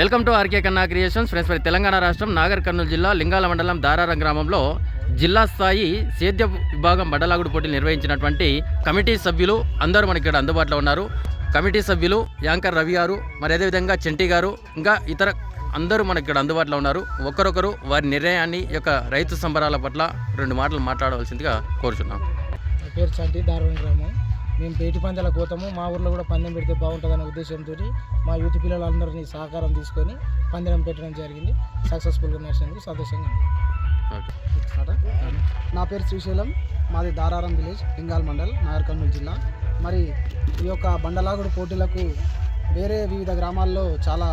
Welcome to R K Kanna creations. Friends మరి తెలంగాణ రాష్ట్రం నాగర్ కర్నూలు జిల్లా లింగాల మండలం దారారం గ్రామంలో జిల్లా స్థాయి సేద్య విభాగం బడ్డలాగుడు పోటీలు నిర్వహించినటువంటి కమిటీ సభ్యులు అందరూ మనకి ఇక్కడ అందుబాటులో ఉన్నారు. కమిటీ సభ్యులు యాంకర్ రవి గారు మరి అదేవిధంగా చెంటి గారు ఇంకా ఇతర అందరూ మనకి ఇక్కడ అందుబాటులో ఉన్నారు. ఒకరొకరు వారి నిర్ణయాన్ని యొక్క రైతు సంబరాల పట్ల రెండు మాటలు మాట్లాడవలసిందిగా కోరుచున్నాం. పేరు చంటి గ్రామం. మేము పేటి పందాలకు పోతాము. మా ఊర్లో కూడా పందెం పెడితే బాగుంటుందనే ఉద్దేశంతో మా యూత్ పిల్లలందరినీ సహకారం తీసుకొని పందెం పెట్టడం జరిగింది. సక్సెస్ఫుల్గా నడిచినందుకు సంతోషంగా నా పేరు శ్రీశైలం. మాది దారారం విలేజ్ బెంగాల్ మండల్ నాగర్ కర్నూలు జిల్లా. మరి ఈ యొక్క బండలాగుడు పోటీలకు వేరే వివిధ గ్రామాల్లో చాలా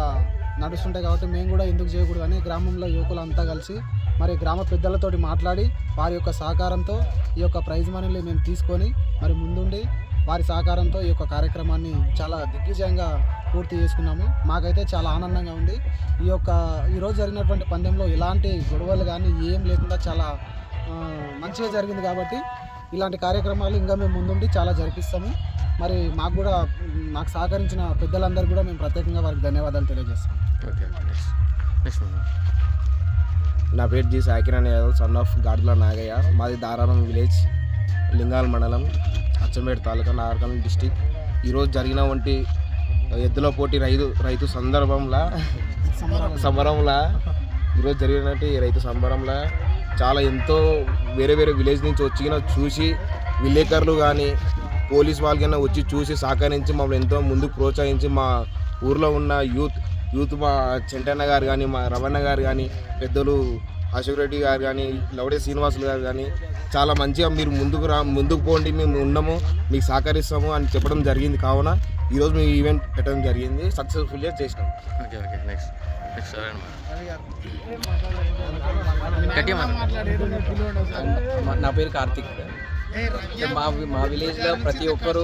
నడుస్తుంటాయి కాబట్టి మేము కూడా ఎందుకు చేయకూడదు అని గ్రామంలో యువకులు అంతా కలిసి మరి గ్రామ పెద్దలతోటి మాట్లాడి వారి యొక్క సహకారంతో ఈ యొక్క ప్రైజ్ మనీలు మేము తీసుకొని మరి ముందుండి వారి సహకారంతో ఈ యొక్క కార్యక్రమాన్ని చాలా దిగ్విజయంగా పూర్తి చేసుకున్నాము. మాకైతే చాలా ఆనందంగా ఉంది. ఈ యొక్క ఈరోజు జరిగినటువంటి పందెంలో ఎలాంటి గొడవలు కానీ ఏం లేకుండా చాలా మంచిగా జరిగింది కాబట్టి ఇలాంటి కార్యక్రమాలు ఇంకా మేము ముందుండి చాలా జరిపిస్తాము. మరి మాకు కూడా నాకు సహకరించిన పెద్దలందరూ కూడా మేము ప్రత్యేకంగా వారికి ధన్యవాదాలు తెలియజేస్తాం ఓకే నెక్స్ట్ నెక్స్ట్ నా పేరు G Sakiran Yadav son of Gadla Nagaiah. మాది దారారం విలేజ్. లింగాల్ మండలం అచ్చంపేట తాలూకా నాగర్కర్నూలు డిస్టిక్. ఈరోజు జరిగిన వంటి ఎద్దుల పోటీ రైతు రైతు సందర్భంలో సంబరంలా ఈరోజు జరిగినటువంటి రైతు సంబరంలో చాలా ఎంతో వేరే వేరే విలేజ్ నుంచి వచ్చిన చూసి విలేకరులు కానీ పోలీస్ వాళ్ళకైనా వచ్చి చూసి సహకరించి మమ్మల్ని ఎంతో ముందుకు ప్రోత్సహించి మా ఊర్లో ఉన్న యూత్ యూత్ మా చెంటన్న గారు కానీ మా రవణ గారు కానీ పెద్దలు అశోక్ రెడ్డి గారు కానీ లవడే శ్రీనివాసులు గారు కానీ చాలా మంచిగా మీరు ముందుకు రా ముందుకు పోండి మేము ఉన్నాము మీకు సహకరిస్తాము అని చెప్పడం జరిగింది కావున ఈరోజు మీ ఈవెంట్ పెట్టడం జరిగింది. సక్సెస్ఫుల్గా చేసినాం. ఓకే ఓకే నెక్స్ట్ నెక్స్ట్ గట్టిగా మా- నా పేరు కార్తిక్. మా వి- మా విలేజ్లో ప్రతి ఒక్కరు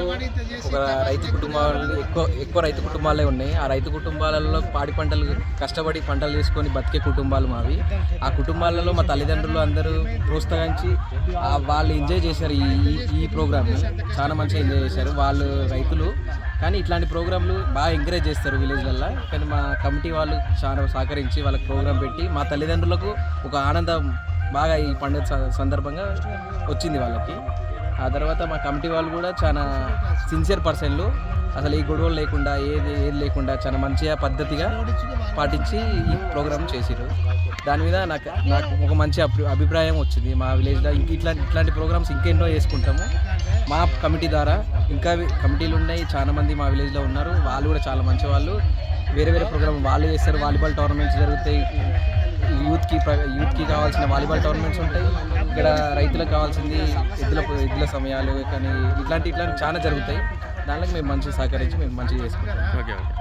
ఒక రైతు కుటుంబాలు ఎక్కువ ఎక్కువ రైతు కుటుంబాలే ఉన్నాయి. ఆ రైతు కుటుంబాలలో పాడి పంటలు కష్టపడి పంటలు తీసుకొని బతికే కుటుంబాలు మావి. ఆ కుటుంబాలలో మా తల్లిదండ్రులు అందరూ ప్రోత్సహించి ఆ వాళ్ళు ఎంజాయ్ చేశారు ఈ ఈ- ఈ ప్రోగ్రామ్ని చాలా మంచిగా ఎంజాయ్ చేశారు. వాళ్ళు రైతులు. కానీ ఇట్లాంటి ప్రోగ్రాంలు బాగా ఎంకరేజ్ చేస్తారు విలేజ్లల్లో. కానీ మా కమిటీ వాళ్ళు చాలా సహకరించి వాళ్ళకి ప్రోగ్రాం పెట్టి మా తల్లిదండ్రులకు ఒక ఆనందం బాగా ఈ పండుగ సందర్భంగా వచ్చింది వాళ్ళకి. ఆ తర్వాత మా కమిటీ వాళ్ళు కూడా చాలా సిన్సియర్ పర్సన్లు అసలు ఈ గొడవలు లేకుండా ఏది ఏది లేకుండా చాలా మంచిగా పద్ధతిగా పాటించి ఈ ప్రోగ్రామ్ చేసిరు దాని మీద నాకు నాకు ఒక మంచి అభి అభిప్రాయం వచ్చింది. మా విలేజ్లో ఇంక ఇట్లాంటి ఇట్లాంటి ప్రోగ్రామ్స్ ఇంకెన్నో చేసుకుంటాము. మా కమిటీ ద్వారా ఇంకా కమిటీలు ఉన్నాయి. చాలా మంది మా విలేజ్లో ఉన్నారు. వాళ్ళు కూడా చాలా మంచి వాళ్ళు వేరే వేరే ప్రోగ్రామ్ వాళ్ళు చేస్తారు. వాలీబాల్ టోర్నమెంట్స్ జరుగుతాయి. యూత్కి యూత్కి కావాల్సిన వాలీబాల్ టోర్నమెంట్స్ ఉంటాయి. ఇక్కడ రైతులకు కావాల్సింది ఎద్దుల ఎద్దుల సమయాలు కానీ ఇట్లాంటి ఇట్లాంటి చాలా జరుగుతాయి. దానికి మేము మంచి సహకరించి మేము మంచిగా చేసుకుంటాం ఓకే ఓకే.